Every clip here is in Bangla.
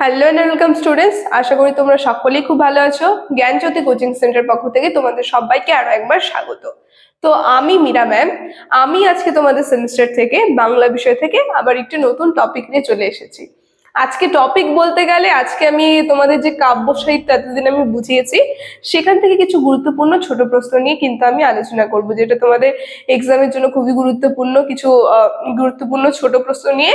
হ্যালো এন্ড ওয়েলকাম স্টুডেন্টস আশা করি তোমরা সকলেই খুব ভালো আছো। জ্ঞানজ্যোতি কোচিং সেন্টার পক্ষ থেকে তোমাদের সবাইকে আরও একবার স্বাগত। তো আমি মীরা ম্যাম। আমি আজকে তোমাদের সেমিস্টার থেকে, বাংলা বিষয় থেকে আবার একটি নতুন টপিক নিয়ে চলে এসেছি। আজকে টপিক বলতে গেলে আজকে আমি তোমাদের যে কাব্য সাহিত্য এতদিন আমি বুঝিয়েছি, সেখান থেকে কিছু গুরুত্বপূর্ণ ছোট প্রশ্ন নিয়ে কিন্তু আমি আলোচনা করব, যেটা তোমাদের এক্সামের জন্য খুবই গুরুত্বপূর্ণ, কিছু গুরুত্বপূর্ণ ছোট প্রশ্ন নিয়ে।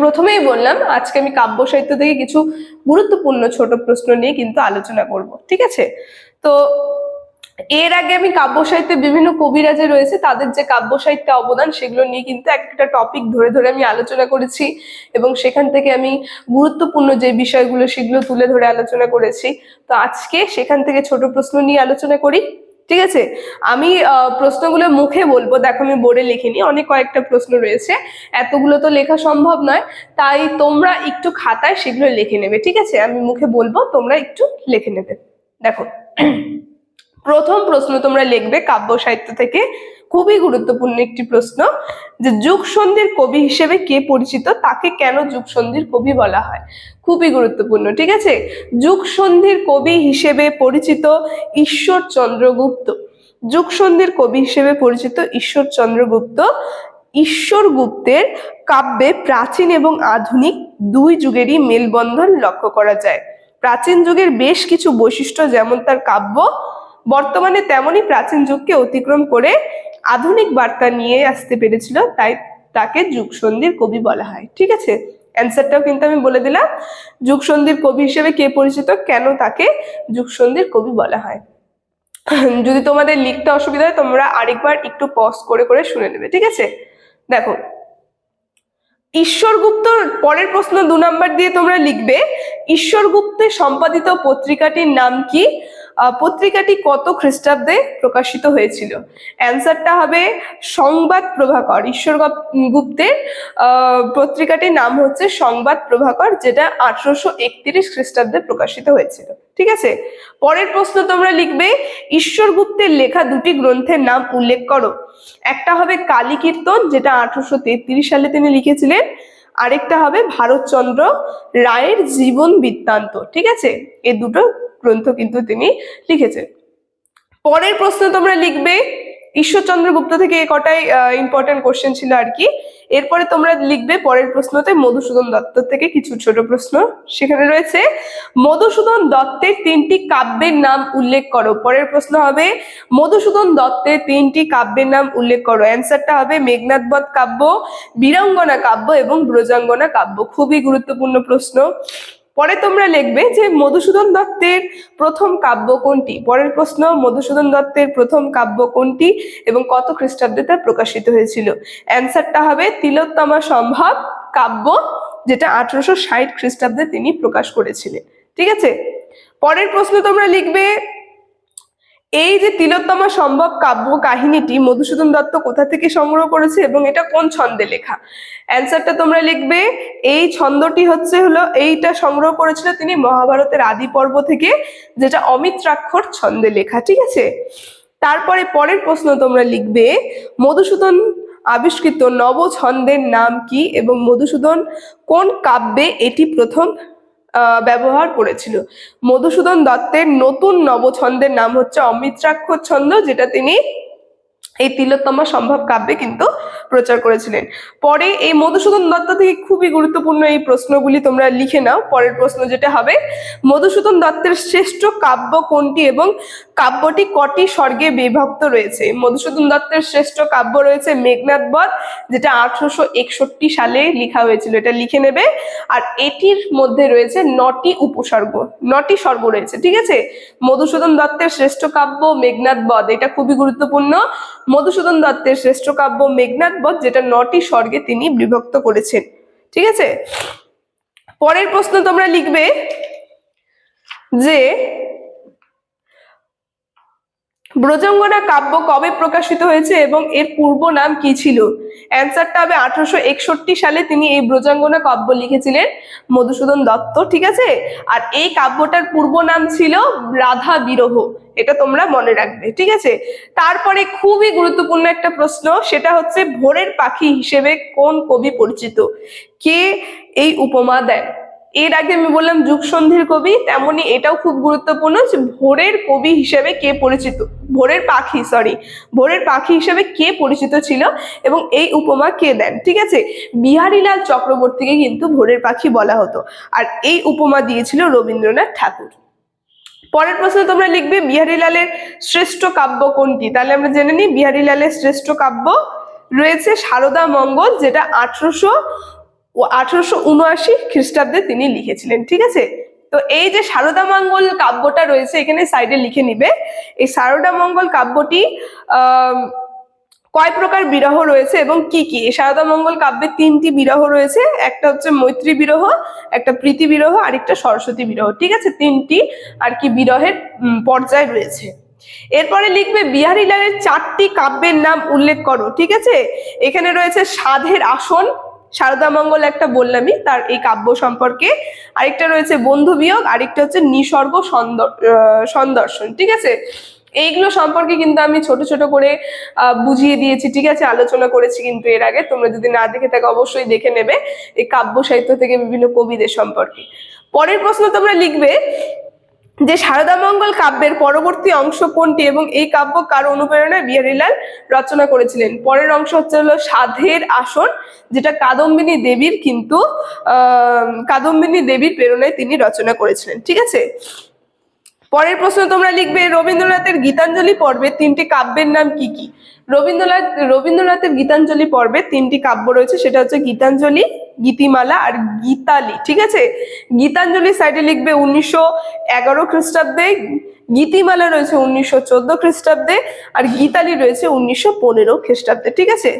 প্রথমেই বললাম, আজকে আমি কাব্য সাহিত্য থেকে কিছু গুরুত্বপূর্ণ ছোট প্রশ্ন নিয়ে কিন্তু আলোচনা করব, ঠিক আছে? তো এর আগে আমি কাব্য সাহিত্যে বিভিন্ন কবিরা যে রয়েছে, তাদের যে কাব্য সাহিত্যে অবদান সেগুলো নিয়ে কিন্তু একটা টপিক ধরে ধরে আমি আলোচনা করেছি এবং সেখান থেকে আমি গুরুত্বপূর্ণ যে বিষয়গুলো সেগুলো তুলে ধরে আলোচনা করেছি। তো আজকে সেখান থেকে ছোট প্রশ্ন নিয়ে আলোচনা করি। ঠিক আছে? আমি প্রশ্নগুলো মুখে বলব। দেখো, আমি বোর্ডে লিখিনি। অনেক কয়েকটা প্রশ্ন রয়েছে। এতগুলো তো লেখা সম্ভব নয়। তাই তোমরা একটু খাতায় সেগুলো লিখে নেবে, ঠিক আছে? আমি মুখে বলব, তোমরা একটু লিখে নেবে। দেখো, প্রথম প্রশ্ন তোমরা লিখবে কাব্য সাহিত্য থেকে। খুবই গুরুত্বপূর্ণ একটি প্রশ্ন যে যুগ সন্ধির কবি হিসেবে কে পরিচিত? তাকে কেন যুগ সন্ধির কবি বলা হয়? খুবই গুরুত্বপূর্ণ, ঠিক আছে? যুগ সন্ধির কবি হিসেবে পরিচিত ঈশ্বর চন্দ্রগুপ্ত যুগ সন্ধির কবি হিসেবে পরিচিত ঈশ্বর চন্দ্রগুপ্ত ঈশ্বর গুপ্তের কাব্যে প্রাচীন এবং আধুনিক দুই যুগেরই মেলবন্ধন লক্ষ্য করা যায়। প্রাচীন যুগের বেশ কিছু বৈশিষ্ট্য যেমন তার কাব্য, বর্তমানে তেমনই প্রাচীন যুগকে অতিক্রম করে আধুনিক বার্তা নিয়ে আসতে পেরেছিল, তাই তাকে যুগসন্ধির কবি বলা হয়। ঠিক আছে? অ্যান্সারটাও কিন্তু আমি বলে দিলাম। যুগসন্ধির কবি হিসেবে কে পরিচিত? কেন তাকে যুগসন্ধির কবি বলা হয়? যদি তোমাদের লিখতে অসুবিধা হয়, তোমরা আরেকবার একটু পজ করে করে শুনে নেবে। ঠিক আছে? দেখো ঈশ্বরগুপ্ত পরের প্রশ্ন দু নাম্বার দিয়ে তোমরা লিখবে, ঈশ্বরগুপ্তের সম্পাদিত পত্রিকাটির নাম কি? পত্রিকাটি কত খ্রিস্টাব্দে প্রকাশিত হয়েছিল? অ্যান্সারটা হবে সংবাদ প্রভাকর ঈশ্বর গুপ্তের। পত্রিকাটির নাম হচ্ছে সংবাদ প্রভাকর, যেটা আঠারোশো একত্রিশ খ্রিস্টাব্দে প্রকাশিত হয়েছিল। ঠিক আছে? পরের প্রশ্ন তোমরা লিখবে ঈশ্বর গুপ্তের লেখা দুটি গ্রন্থের নাম উল্লেখ করো। একটা হবে কালী কীর্তন যেটা আঠারোশো তেত্রিশ সালে তিনি লিখেছিলেন। আরেকটা হবে ভারতচন্দ্র রায়ের জীবন বৃত্তান্ত, ঠিক আছে? এ দুটো গ্রন্থ কিন্তু তিনি লিখেছেন। পরের প্রশ্ন তোমরা লিখবে। ঈশ্বরচন্দ্র গুপ্ত থেকে এ কটাই ইম্পর্টেন্ট কোশ্চেন ছিল আর কি। এরপরে তোমরা লিখবে পরের প্রশ্নতে মধুসূদন দত্ত থেকে কিছু ছোট প্রশ্ন। সেখানে রয়েছে, মধুসূদন দত্তের তিনটি কাব্যের নাম উল্লেখ করো। পরের প্রশ্ন হবে, মধুসূদন দত্তের তিনটি কাব্যের নাম উল্লেখ করো। অ্যান্সারটা হবে মেঘনাথবধ কাব্য, বীরাঙ্গনা কাব্য এবং ব্রজাঙ্গনা কাব্য। খুবই গুরুত্বপূর্ণ প্রশ্ন। পরে তোমরা লিখবে যে মধুসূদন দত্তের প্রথম কাব্য কোনটি? পরের প্রশ্ন, মধুসূদন দত্তের প্রথম কাব্য কোনটি? এবং কত খ্রিস্টাব্দে তা প্রকাশিত হয়েছিল? অ্যান্সারটা হবে তিলোত্তমা সম্ভব কাব্য, যেটা আঠারোশো ষাট খ্রিস্টাব্দে তিনি প্রকাশ করেছিলেন। ঠিক আছে? পরের প্রশ্ন তোমরা লিখবে এই যে তিলোত্তমা সম্ভব কাব্য কাহিনীটি মধুসূদন দত্ত কোথা থেকে সংগ্রহ করেছে এবং এটা কোন ছন্দে লেখা? অ্যান্সারটা তোমরা লিখবে, এই ছন্দটি হচ্ছে হলো এইটা সংগ্রহ করেছিল তিনি মহাভারতের আদি পর্ব থেকে, যেটা অমিত্রাক্ষর ছন্দে লেখা, ঠিক আছে? তারপরে পরের প্রশ্ন তোমরা লিখবে, মধুসূদন আবিষ্কৃত নব ছন্দের নাম কি এবং মধুসূদন কোন কাব্যে এটি প্রথম ব্যবহার করেছিল। মধুসূদন দত্তের নতুন নবছন্দের নাম হচ্ছে অমিত্রাক্ষর ছন্দ যেটা তিনি এই তিলোত্তমা সম্ভব কাব্যে কিন্তু প্রচার করেছিলেন। পরে এই মধুসূদন দত্ত থেকে খুবই গুরুত্বপূর্ণ এই প্রশ্নগুলি তোমরা লিখে নাও। পরের প্রশ্ন যেটা হবে, মধুসূদন দত্তের শ্রেষ্ঠ কাব্য কোনটি এবং কাব্যটি কটি স্বর্গে বিভক্ত রয়েছে? মধুসূদন দত্তের শ্রেষ্ঠ কাব্য রয়েছে মেঘনাথ বধ, যেটা আঠারোশো একষট্টি সালে লেখা হয়েছিল, এটা লিখে নেবে। আর এটির মধ্যে রয়েছে নটি উপসর্গ, নটি স্বর্গ রয়েছে, ঠিক আছে? মধুসূদন দত্তের শ্রেষ্ঠ কাব্য মেঘনাথ বধ, এটা খুবই গুরুত্বপূর্ণ। মধুসূদন দত্তের শ্রেষ্ঠ কাব্য মেঘনাথ বধ, যেটা নটি স্বর্গে তিনি বিভক্ত করেছেন। ঠিক আছে? পরের প্রশ্ন তোমরা লিখবে যে ব্রজঙ্গনা কাব্য কবে প্রকাশিত হয়েছে এবং এর পূর্ব নাম কি ছিল? অ্যান্সারটা হবে আঠারোশো একষট্টি সালে তিনি এই ব্রজাঙ্গনা কাব্য লিখেছিলেন মধুসূদন দত্ত, ঠিক আছে? আর এই কাব্যটার পূর্ব নাম ছিল রাধা বিরহ, এটা তোমরা মনে রাখবে, ঠিক আছে? তারপরে খুবই গুরুত্বপূর্ণ একটা প্রশ্ন, সেটা হচ্ছে ভোরের পাখি হিসেবে কোন কবি পরিচিত? কে এই উপমা দেয়? এর আগে আমি বললাম যুগসন্ধির কবি, তেমনি এটাও খুব গুরুত্বপূর্ণ যে ভোরের কবি হিসেবে কে পরিচিত, ভোরের পাখি সরি ভোরের পাখি হিসেবে কে পরিচিত ছিল এবং এই উপমা কে দেন, ঠিক আছে? বিহারীলাল চক্রবর্তীকে কিন্তু ভোরের পাখি বলা হতো আর এই উপমা দিয়েছিল রবীন্দ্রনাথ ঠাকুর। পরের প্রশ্ন তোমরা লিখবে বিহারীলালের শ্রেষ্ঠ কাব্য কোনটি? তাহলে আমরা জেনে নিই বিহারীলালের শ্রেষ্ঠ কাব্য রয়েছে সারদা মঙ্গল, যেটা আঠারোশো আঠারোশো উনআশি খ্রিস্টাব্দে তিনি লিখেছিলেন, ঠিক আছে? তো এই যে সারদা মঙ্গল কাব্যটা রয়েছে, এখানে সাইডে লিখে নিবে। এই সারদা মঙ্গল কাব্যটি কয় প্রকার বিরহ রয়েছে এবং কি কি? সারদা মঙ্গল কাব্যে তিনটি বিরহ রয়েছে, একটা হচ্ছে মৈত্রী বিরহ, একটা প্রীতি বিরহ আর একটা সরস্বতী বিরহ, ঠিক আছে? তিনটি আর কি বিরহের পর্যায় রয়েছে। এরপরে লিখবে বিহারী লালের চারটি কাব্যের নাম উল্লেখ করো, ঠিক আছে? এখানে রয়েছে সাধের আসন সারদা মঙ্গল একটা বললামই, তার এই কাব্য সম্পর্কে। আরেকটা রয়েছে বন্ধু বিয়োগ, আরেকটা হচ্ছে নিসর্গ সন্দর- সন্দর্শন, ঠিক আছে? এইগুলো সম্পর্কে কিন্তু আমি ছোট ছোট করে বুঝিয়ে দিয়েছি, ঠিক আছে? আলোচনা করেছি কিন্তু এর আগে, তোমরা যদি না দেখে থাকো অবশ্যই দেখে নেবে, এই কাব্য সাহিত্য থেকে বিভিন্ন কবিদের সম্পর্কে। পরের প্রশ্ন তোমরা লিখবে যে সারদা মঙ্গল কাব্যের পরবর্তী অংশ কোনটি এবং এই কাব্য কার অনুপ্রেরণায় বিহারীলাল রচনা করেছিলেন? পরের অংশ হচ্ছে হলো সাধের আসন, যেটা কাদম্বিনী দেবীর কিন্তু কাদম্বিনী দেবীর প্রেরণায় তিনি রচনা করেছিলেন। ঠিক আছে? পরের প্রশ্ন তোমরা লিখবে, রবীন্দ্রনাথের গীতাঞ্জলি পর্বে তিনটি কাব্যের নাম কি কি? রবীন্দ্রনাথ, রবীন্দ্রনাথের গীতাঞ্জলি পর্বে তিনটি কাব্য রয়েছে, সেটা হচ্ছে গীতাঞ্জলি গীতিমালা আর গীতালি, ঠিক আছে? গীতাঞ্জলি সাইডে লিখবে উনিশশো এগারো খ্রিস্টাব্দে, গীতিমালা রয়েছে উনিশশো চোদ্দ খ্রিস্টাব্দে, আর গীতালি রয়েছে উনিশশো পনেরো খ্রিস্টাব্দে, ঠিক আছে?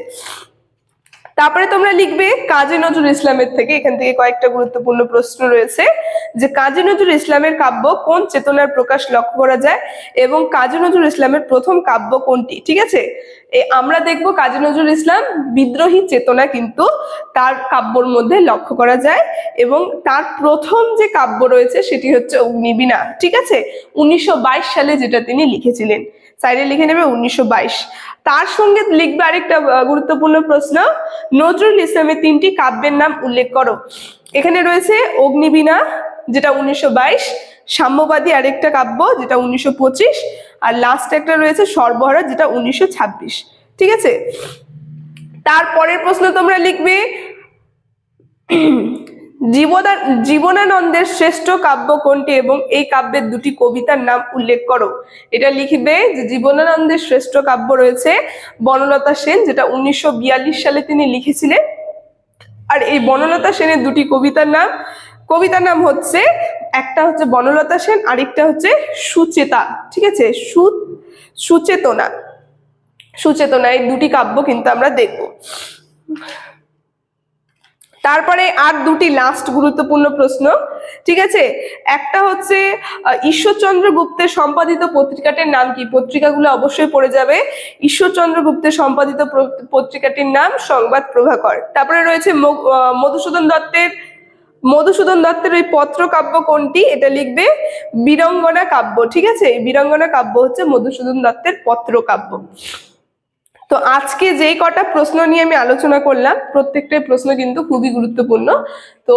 তারপরে তোমরা লিখবে কাজী নজরুল ইসলামের থেকে, এখান থেকে কয়েকটা গুরুত্বপূর্ণ প্রশ্ন রয়েছে, যে কাজী নজরুল ইসলামের কাব্য কোন চেতনার প্রকাশ লক্ষ্য করা যায় এবং কাজী নজরুল ইসলামের প্রথম কাব্য কোনটি, ঠিক আছে? আমরা দেখব কাজী নজরুল ইসলাম বিদ্রোহী চেতনা কিন্তু তার কাব্যর মধ্যে লক্ষ্য করা যায় এবং তার প্রথম যে কাব্য রয়েছে সেটি হচ্ছে অগ্নিবীণা, ঠিক আছে? উনিশশো বাইশ সালে যেটা তিনি লিখেছিলেন। সাইডে লিখে নেবে উনিশশো বাইশ। তার সঙ্গে লিখবে আরেকটা গুরুত্বপূর্ণ প্রশ্ন। নজরুল ইসলামের তিনটি কাব্যের নাম উল্লেখ করো। এখানে রয়েছে অগ্নিবীণা, যেটা উনিশশো বাইশ, সাম্যবাদী আরেকটা কাব্য, যেটা উনিশশো পঁচিশ, আর লাস্ট একটা রয়েছে সর্বহারা, যেটা উনিশশো ছাব্বিশ। ঠিক আছে? তারপরের প্রশ্ন তোমরা লিখবে জীবনা জীবনানন্দের শ্রেষ্ঠ কাব্য কোনটি এবং এই কাব্যের দুটি কবিতার নাম উল্লেখ করো। এটা লিখবে যে জীবনানন্দের শ্রেষ্ঠ কাব্য রয়েছে বনলতা সেন, যেটা উনিশশো বিয়াল্লিশ সালে তিনি লিখেছিলেন। আর এই বনলতা সেনের দুটি কবিতার নাম কবিতার নাম হচ্ছে, একটা হচ্ছে বনলতা সেন, আরেকটা হচ্ছে সুচেতা। ঠিক আছে? সু, সুচেতনা। সুচেতনা, এই দুটি কাব্য কিন্তু আমরা দেখব। তারপরে আর দুটি লাস্ট গুরুত্বপূর্ণ প্রশ্ন, ঠিক আছে? একটা হচ্ছে ঈশ্বরচন্দ্র গুপ্তের সম্পাদিত পত্রিকাটির নাম কি? পত্রিকাগুলো অবশ্যই পড়ে যাবে। ঈশ্বরচন্দ্র গুপ্তের সম্পাদিত পত্রিকাটির নাম সংবাদ প্রভাকর। তারপরে রয়েছে মধুসূদন দত্তের মধুসূদন দত্তের ওই পত্র কাব্য কোনটি? এটা লিখবে বীরঙ্গনা কাব্য, ঠিক আছে? বীরঙ্গনা কাব্য হচ্ছে মধুসূদন দত্তের পত্র কাব্য তো আজকে যে কটা প্রশ্ন নিয়ে আমি আলোচনা করলাম প্রত্যেকটাই প্রশ্ন কিন্তু খুবই গুরুত্বপূর্ণ। তো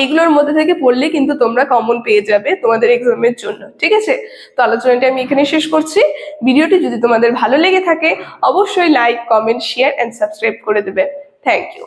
এইগুলোর মধ্যে থেকে পড়লে কিন্তু তোমরা কমন পেয়ে যাবে তোমাদের এক্সামের জন্য, ঠিক আছে? তো আলোচনাটি আমি এখানে শেষ করছি। ভিডিওটি যদি তোমাদের ভালো লেগে থাকে, অবশ্যই like comment share and subscribe করে দেবে। Thank you